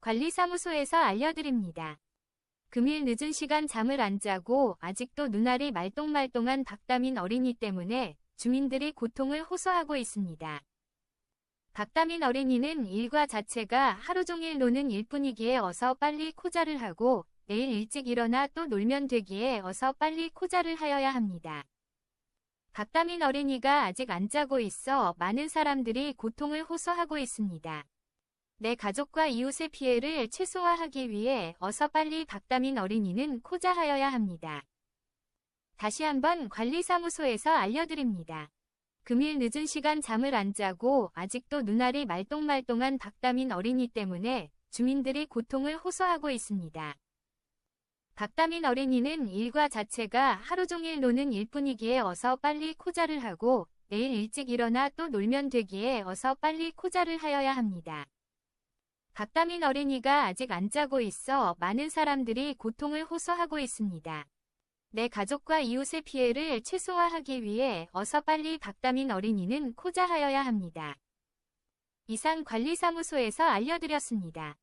관리사무소에서 알려드립니다. 금일 늦은 시간 잠을 안 자고 아직도 눈알이 말똥말똥한 박다민 어린이 때문에 주민들이 고통을 호소하고 있습니다. 박다민 어린이는 일과 자체가 하루 종일 노는 일뿐이기에 어서 빨리 코자를 하고 내일 일찍 일어나 또 놀면 되기에 어서 빨리 코자를 하여야 합니다. 박다민 어린이가 아직 안 자고 있어 많은 사람들이 고통을 호소하고 있습니다. 내 가족과 이웃의 피해를 최소화하기 위해 어서 빨리 박다민 어린이는 코자하여야 합니다. 다시 한번 관리사무소에서 알려드립니다. 금일 늦은 시간 잠을 안 자고 아직도 눈알이 말똥말똥한 박다민 어린이 때문에 주민들이 고통을 호소하고 있습니다. 박다민 어린이는 일과 자체가 하루 종일 노는 일뿐이기에 어서 빨리 코자를 하고 내일 일찍 일어나 또 놀면 되기에 어서 빨리 코자를 하여야 합니다. 박다민 어린이가 아직 안 자고 있어 많은 사람들이 고통을 호소하고 있습니다. 내 가족과 이웃의 피해를 최소화하기 위해 어서 빨리 박다민 어린이는 코자하여야 합니다. 이상 관리사무소에서 알려드렸습니다.